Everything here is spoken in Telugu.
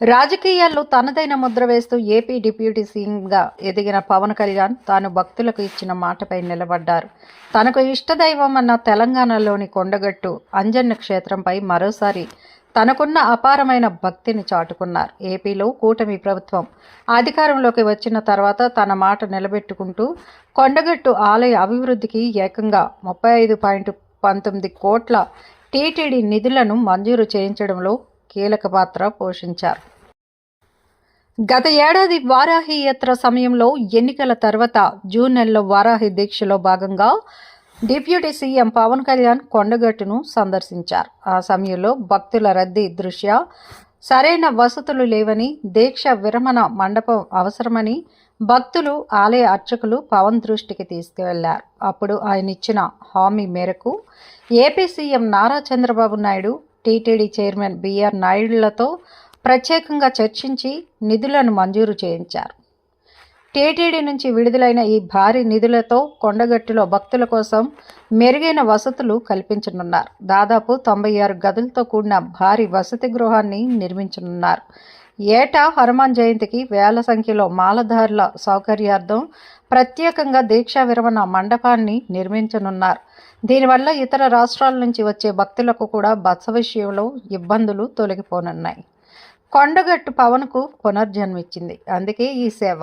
రాజకీయాల్లో తనదైన ముద్ర వేస్తూ ఏపీ డిప్యూటీ సీఎంగా ఎదిగిన పవన్ కళ్యాణ్ తాను భక్తులకు ఇచ్చిన మాటపై నిలబడ్డారు. తనకు ఇష్టదైవం అన్న తెలంగాణలోని కొండగట్టు అంజన్న క్షేత్రంపై మరోసారి తనకున్న అపారమైన భక్తిని చాటుకున్నారు. ఏపీలో కూటమి ప్రభుత్వం అధికారంలోకి వచ్చిన తర్వాత తన మాట నిలబెట్టుకుంటూ కొండగట్టు ఆలయ అభివృద్ధికి ఏకంగా ముప్పై ఐదు పాయింట్ పంతొమ్మిది కోట్ల టీటీడీ నిధులను మంజూరు చేయించడంలో కీలక పాత్ర పోషించారు. గత ఏడాది వారాహి యాత్ర సమయంలో ఎన్నికల తర్వాత జూన్ నెలలో వారాహి దీక్షలో భాగంగా డిప్యూటీ సీఎం పవన్ కళ్యాణ్ కొండగట్టును సందర్శించారు. ఆ సమయంలో భక్తుల రద్దీ దృష్ట్యా సరైన వసతులు లేవని దీక్ష విరమణ మండపం అవసరమని భక్తులు ఆలయ అర్చకులు పవన్ దృష్టికి తీసుకువెళ్ళారు. అప్పుడు ఆయన ఇచ్చిన హామీ మేరకు AP CM Nara Chandrababu Naidu TTD chairman BR నాయుడులతో ప్రత్యేకంగా చర్చించి నిధులను మంజూరు చేయించారు. టీటీడీ నుంచి విడుదలైన ఈ భారీ నిధులతో కొండగట్టులో భక్తుల కోసం మెరుగైన వసతులు కల్పించనున్నారు. దాదాపు తొంభై ఆరు గదులతో కూడిన భారీ వసతి గృహాన్ని నిర్మించనున్నారు. ఏటా హనుమాన్ జయంతికి వేల సంఖ్యలో మాలధారుల సౌకర్యార్థం ప్రత్యేకంగా దీక్షా విరమణ మండపాన్ని నిర్మించనున్నారు. దీనివల్ల ఇతర రాష్ట్రాల నుంచి వచ్చే భక్తులకు కూడా బస విషయంలో ఇబ్బందులు తొలగిపోనున్నాయి. కొండగట్టు పవన్కు పునర్జన్మిచ్చింది అందుకే ఈ సేవ.